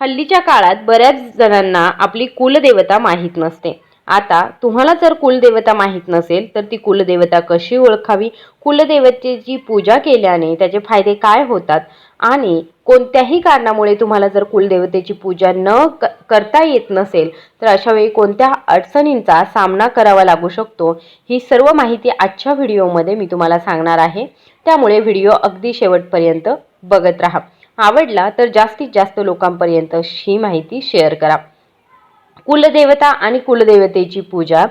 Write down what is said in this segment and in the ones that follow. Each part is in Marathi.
हल्लीच्या काळात बऱ्याच जणांना आपली कुलदेवता माहीत नसते. आता तुम्हाला जर कुलदेवता माहीत नसेल तर ती कुलदेवता कशी ओळखावी? कुलदेवतेची पूजा केल्याने त्याचे फायदे काय होतात? आणि कोणत्याही कारणामुळे तुम्हाला जर कुलदेवतेची पूजा न क करता येत नसेल तर अशा वेळी कोणत्या अडचणींचा सामना करावा लागू शकतो? ही सर्व माहिती आजच्या व्हिडिओमध्ये मी तुम्हाला सांगणार आहे. त्यामुळे व्हिडिओ अगदी शेवटपर्यंत बघत राहा. आवडला तर जास्तीत जास्त लोकांपर्यंत ही माहिती शेअर करा. कुलदेवता आणि कुलदेवतेची पूजा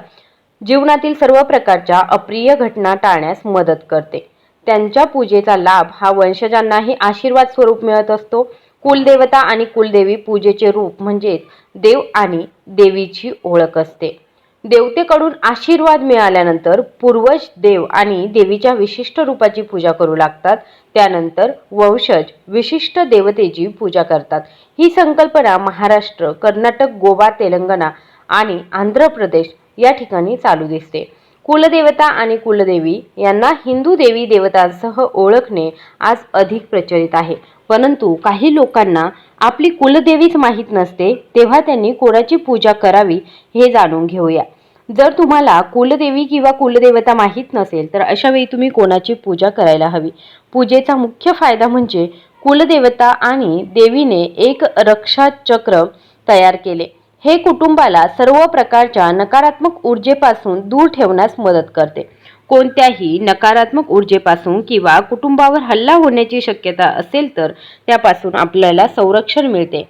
जीवनातील सर्व प्रकारच्या अप्रिय घटना टाळण्यास मदत करते. त्यांच्या पूजेचा लाभ हा वंशजांनाही आशीर्वाद स्वरूप मिळत असतो. कुलदेवता आणि कुलदेवी पूजेचे रूप म्हणजेच देव आणि देवीची ओळख असते. देवतेकडून आशीर्वाद मिळाल्यानंतर पूर्वज देव आणि देवीच्या विशिष्ट रूपाची पूजा करू लागतात. त्यानंतर वंशज विशिष्ट देवतेची पूजा करतात. ही संकल्पना महाराष्ट्र कर्नाटक गोवा तेलंगणा आणि आंध्र प्रदेश या ठिकाणी चालू दिसते. कुलदेवता आणि कुलदेवी यांना हिंदू देवी देवतांसह ओळखणे आज अधिक प्रचलित आहे. परंतु काही लोकांना आपली कुलदेवीच माहीत नसते तेव्हा त्यांनी कोणाची पूजा करावी हे जाणून घेऊया. जर तुम्हाला कुलदेवी किंवा कुलदेवता माहीत नसेल तर अशा वेळी तुम्ही कोणाची पूजा करायला हवी? पूजेचा मुख्य फायदा म्हणजे कुलदेवता आणि देवीने एक रक्षाचक्र तयार केले. हे कुटुंबाला सर्व प्रकारच्या नकारात्मक ऊर्जेपासून दूर ठेवण्यास मदत करते. कोणत्याही नकारात्मक ऊर्जेपासून किंवा कुटुंबावर हल्ला होण्याची शक्यता असेल तर त्यापासून आपल्याला संरक्षण मिळते.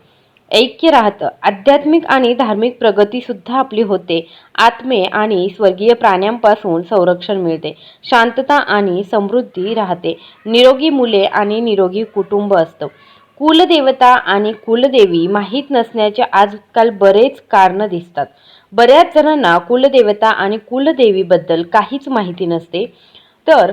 ऐक्य राहतं. आध्यात्मिक आणि धार्मिक प्रगतीसुद्धा आपली होते. आत्मे आणि स्वर्गीय प्राण्यांपासून संरक्षण मिळते. शांतता आणि समृद्धी राहते. निरोगी मुले आणि निरोगी कुटुंब असतं. कुलदेवता आणि कुलदेवी माहीत नसण्याचे आजकाल बरेच कारणं दिसतात. बऱ्याच जणांना कुलदेवता आणि कुलदेवीबद्दल काहीच माहिती नसते. तर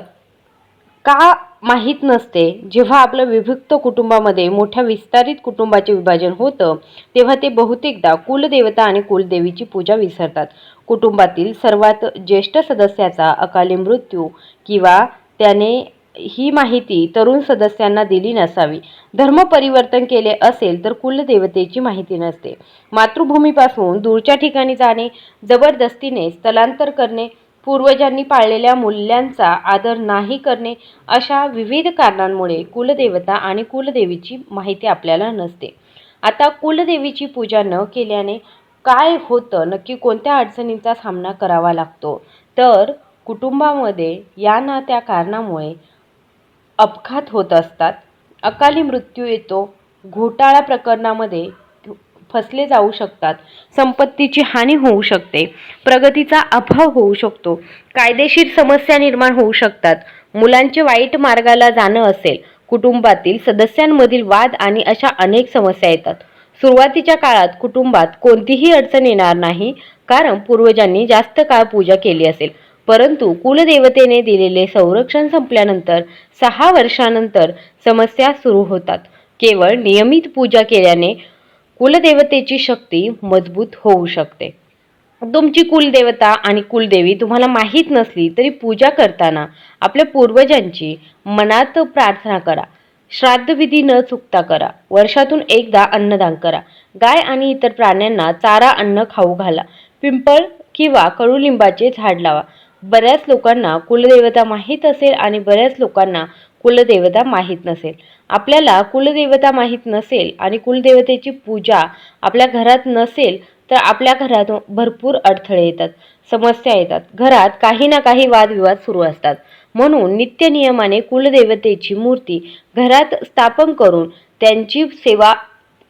का माहीत नसते जेव्हा आपलं विभक्त कुटुंबामध्ये मोठ्या विस्तारित कुटुंबाचे विभाजन होतं तेव्हा ते बहुतेकदा कुलदेवता आणि कुलदेवीची पूजा विसरतात. कुटुंबातील सर्वात ज्येष्ठ सदस्याचा अकाली मृत्यू किंवा त्याने ही माहिती तरुण सदस्यांना दिली नसावी. धर्म परिवर्तन केले असेल तर कुलदेवतेची माहिती नसते. मातृभूमीपासून दूरच्या ठिकाणी जाणे जबरदस्तीने स्थलांतर करणे पूर्वजांनी पाळलेल्या मूल्यांचा आदर नाही करणे अशा विविध कारणांमुळे कुलदेवता आणि कुलदेवीची माहिती आपल्याला नसते. आता कुलदेवीची पूजा न केल्याने काय होतं? नक्की कोणत्या अडचणींचा सामना करावा लागतो? तर कुटुंबामध्ये या ना त्या कारणामुळे अपघात होत असतात. अकाली मृत्यू येतो. घोटाळा प्रकरणामध्ये फसले जाऊ शकतात. संपत्तीची हानी होऊ शकते. प्रगतीचा अभाव होऊ शकतो. कायदेशीर समस्या निर्माण होऊ शकतात. मुलांचे वाईट मार्गाला जाणं असेल. कुटुंबातील सदस्यांमधील वाद आणि अशा अनेक समस्या येतात. सुरुवातीच्या काळात कुटुंबात कोणतीही अडचण येणार नाही कारण पूर्वजांनी जास्त काळ पूजा केली असेल. परंतु कुलदेवतेने दिलेले संरक्षण संपल्यानंतर सहा वर्षानंतर समस्या सुरू होतात. केवळ नियमित पूजा केल्याने कुलदेवतेची शक्ती मजबूत होऊ शकते. तुमची कुलदेवता आणि कुलदेवी तुम्हाला माहीत नसली तरी पूजा करताना आपल्या पूर्वजांची मनात प्रार्थना करा. श्राद्धविधी न चुकता करा. वर्षातून एकदा अन्नदान करा. गाय आणि इतर प्राण्यांना चारा अन्न खाऊ घाला. पिंपळ किंवा कडुलिंबाचे झाड लावा. बऱ्याच लोकांना कुलदेवता माहीत असेल आणि बऱ्याच लोकांना कुलदेवता माहीत नसेल. आपल्याला कुलदेवता माहीत नसेल आणि कुलदेवतेची पूजा आपल्या घरात नसेल तर आपल्या घरात भरपूर अडथळे येतात समस्या येतात. घरात काही ना काही वादविवाद सुरू असतात. म्हणून नित्यनियमाने कुलदेवतेची मूर्ती घरात स्थापन करून त्यांची सेवा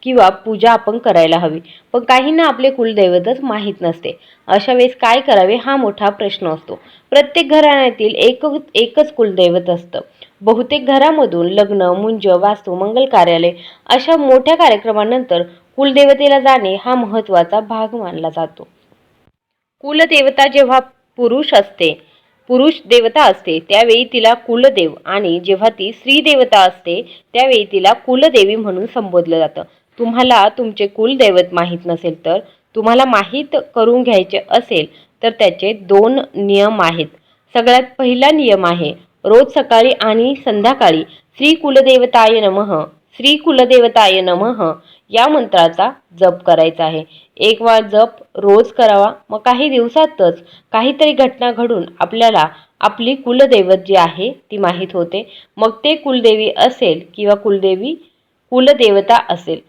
किंवा पूजा आपण करायला हवी. पण काहींना आपले कुलदैवतच माहीत नसते. अशा वेळेस काय करावे हा मोठा प्रश्न असतो. प्रत्येक घराण्यातील एक एकच कुलदैवत असतं. बहुतेक घरामधून लग्न मुंज वास्तू मंगल कार्यालय अशा मोठ्या कार्यक्रमानंतर कुलदेवतेला जाणे हा महत्त्वाचा भाग मानला जातो. कुलदेवता जेव्हा पुरुष असते पुरुष देवता असते त्यावेळी तिला कुलदेव आणि जेव्हा ती स्त्री देवता असते त्यावेळी तिला कुलदेवी म्हणून संबोधलं जातं. तुम्हाला तुमचे कुलदैवत माहीत नसेल तर तुम्हाला माहीत करून घ्यायचे असेल तर त्याचे दोन नियम आहेत. सगळ्यात पहिला नियम आहे रोज सकाळी आणि संध्याकाळी श्री कुलदेवताय नमः श्री कुलदेवताय नमः या मंत्राचा जप करायचा आहे. एक वार जप रोज करावा. मग काही दिवसातच काहीतरी घटना घडून आपल्याला आपली कुलदैवत जी आहे ती माहीत होते. मग ते कुलदेवी असेल किंवा कुलदेवी कुलदेवता असेल.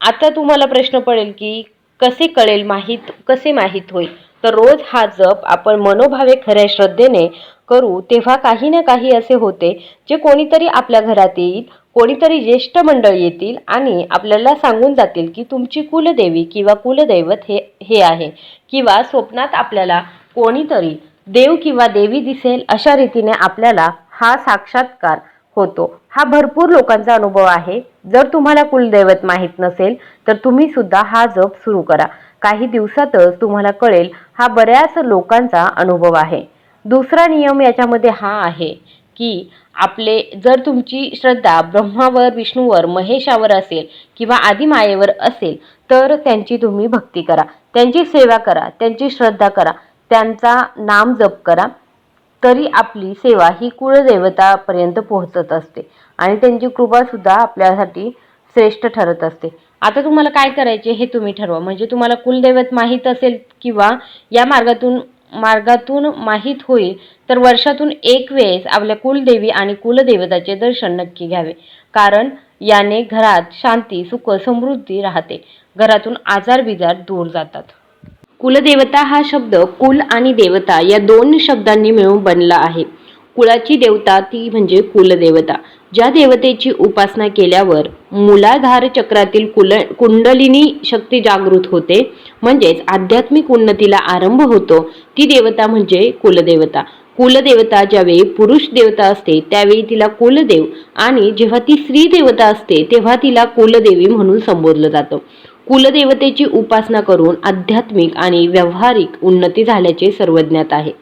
आता तुम्हाला प्रश्न पडेल की कसे कळेल माहीत कसे माहीत होईल? तर रोज हा जप आपण मनोभावे खऱ्या श्रद्धेने करू तेव्हा काही ना काही असे होते जे कोणीतरी आपल्या घरात येईल कोणीतरी ज्येष्ठ मंडळ येतील आणि आपल्याला सांगून जातील की तुमची कुलदेवी किंवा कुलदैवत हे हे आहे किंवा स्वप्नात आपल्याला कोणीतरी देव किंवा देवी दिसेल अशा रीतीने आपल्याला हा साक्षात्कार होतो. हा भरपूर लोकांचा अनुभव आहे. जर तुम्हाला कुलदैवत माहीत नसेल तर तुम्ही सुद्धा हा जप सुरू करा. काही दिवसातच तुम्हाला कळेल हा बऱ्याच लोकांचा अनुभव आहे. दुसरा नियम याच्यामध्ये हा आहे की आपले जर तुमची श्रद्धा ब्रह्मावर विष्णूवर महेशावर असेल किंवा आदिमायेवर असेल तर त्यांची तुम्ही भक्ती करा. त्यांची सेवा करा. त्यांची श्रद्धा करा. त्यांचा नाम जप करा. तरी आपली सेवा ही कुळदेवतापर्यंत पोहोचत असते आणि त्यांची कृपासुद्धा आपल्यासाठी श्रेष्ठ ठरत असते. आता तुम्हाला काय करायचे हे तुम्ही ठरवा. म्हणजे तुम्हाला कुलदैवत माहीत असेल किंवा या मार्गातून मार्गातून माहीत होईल तर वर्षातून एक वेळेस आपल्या कुलदेवी आणि कुलदेवताचे दर्शन नक्की घ्यावे. कारण याने घरात शांती सुख समृद्धी राहते. घरातून आजार बिजार दूर जातात. कुलदेवता हा शब्द कुल आणि देवता या दोन शब्दांनी मिळून बनला आहे. कुळाची देवता ती म्हणजे कुलदेवता. ज्या देवतेची उपासना केल्यावर मुलाधार चक्रातील कुल कुंडलिनी शक्ती जागृत होते म्हणजेच आध्यात्मिक उन्नतीला आरंभ होतो ती देवता म्हणजे कुलदेवता. कुलदेवता ज्यावेळी पुरुष देवता असते त्यावेळी तिला कुलदेव आणि जेव्हा ती स्त्री देवता असते तेव्हा तिला कुलदेवी म्हणून संबोधलं जातं. कुलदेवतेची उपासना करून आध्यात्मिक आणि व्यावहारिक उन्नती झाल्याचे सर्वज्ञात आहे.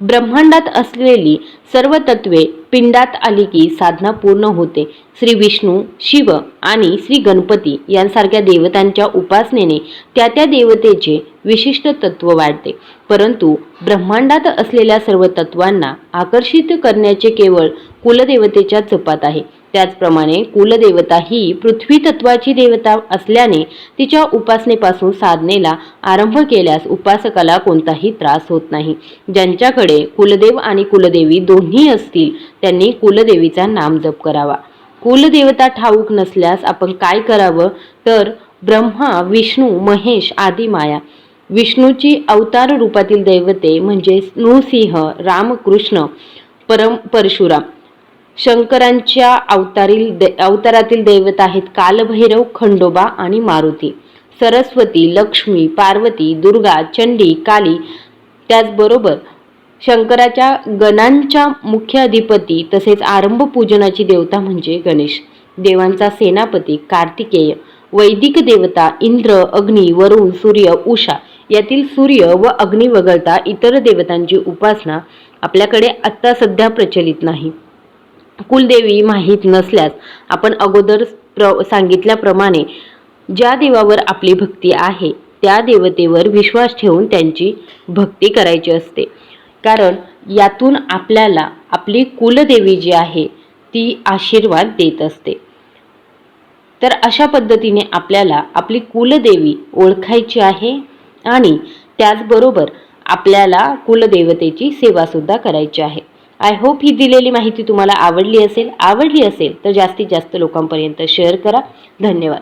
ब्रह्मांडात असलेली सर्व तत्वे पिंडात आली की साधना पूर्ण होते. श्री विष्णू शिव आणि श्री गणपती यांसारख्या देवतांच्या उपासनेने त्या त्या देवतेचे विशिष्ट तत्व वाढते. परंतु ब्रह्मांडात असलेल्या सर्व तत्वांना आकर्षित करण्याचे केवळ कुलदेवतेच्या जपात आहे. त्याचप्रमाणे कुलदेवता ही पृथ्वी तत्वाची देवता असल्याने तिच्या उपासनेपासून साधनेला आरंभ केल्यास उपासकाला कोणताही त्रास होत नाही. ज्यांच्याकडे कुलदेव आणि कुलदेवी दोन्ही असतील त्यांनी कुलदेवीचा नाम जप करावा. कुलदेवता ठाऊक नसल्यास आपण काय करावं? तर ब्रह्मा विष्णू महेश आदी माया. विष्णूची अवतार रूपातील दैवते म्हणजे नृसिंह रामकृष्ण परम परशुराम. शंकरांच्या अवतारील दे अवतारातील दैवत आहेत कालभैरव खंडोबा आणि मारुती. सरस्वती लक्ष्मी पार्वती दुर्गा चंडी काली त्याचबरोबर शंकराच्या गणांच्या मुख्य अधिपती तसेच आरंभ पूजनाची देवता म्हणजे गणेश. देवांचा सेनापती कार्तिकेय वैदिक देवता इंद्र अग्नी वरुण सूर्य उषा यातील सूर्य व अग्नी वगळता इतर देवतांची उपासना आपल्याकडे आत्ता सध्या प्रचलित नाही. कुलदेवी माहीत नसल्यास आपण अगोदर प्र सांगितल्याप्रमाणे ज्या देवावर आपली भक्ती आहे त्या देवतेवर विश्वास ठेवून त्यांची भक्ती करायची असते. कारण यातून आपल्याला आपली कुलदेवी जी आहे ती आशीर्वाद देत असते. तर अशा पद्धतीने आपल्याला आपली कुलदेवी ओळखायची आहे आणि त्याचबरोबर आपल्याला कुलदेवतेची सेवासुद्धा करायची आहे. आय होप ही दिलेली माहिती तुम्हाला आवडली असेल. आवडली असेल तर जास्तीत जास्त लोकांपर्यंत शेअर करा. धन्यवाद.